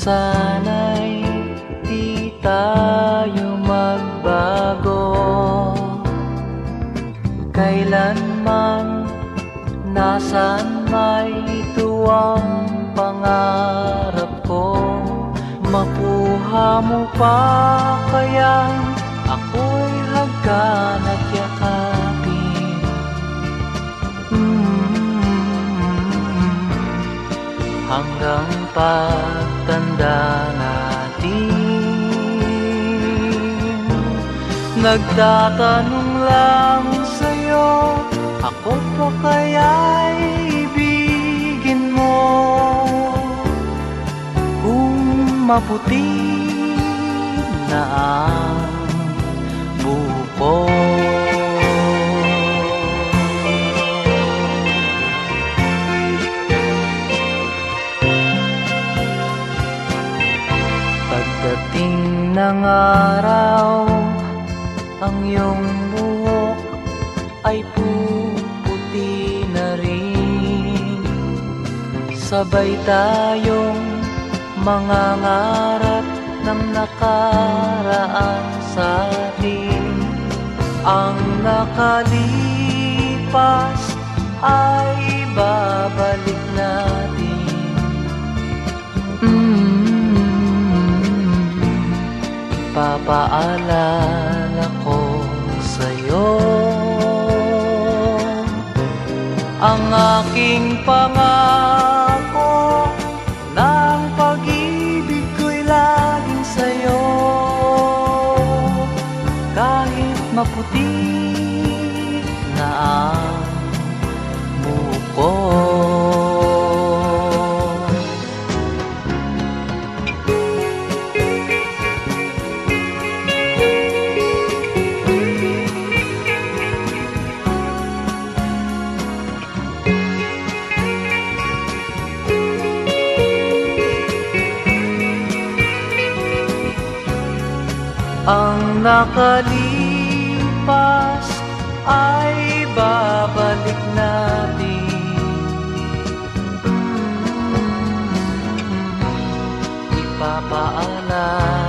sana'y di tayo magbago. Kailanman nasan may ito ang pangarap ko? Makuha mo pa kaya ako'y hagkan at Hanggang pagtanda natin Nagtatanong lang sa'yo Ako pa kaya'y ibigin mo? Kung maputi na ang ng araw Ang iyong buhok ay puputi na rin. Sabay tayong mga ngarap ng nakaraan sa atin. Ang nakalipas ay babalik natin. Mm, Papaalala ko sa'yo. Ang aking pangako ng pag-ibig ko'y laging sa'yo. Kahit maputi Ang nakalipas ay babalik natin. Ipapaalala